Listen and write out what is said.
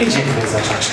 Idziemy zacząć.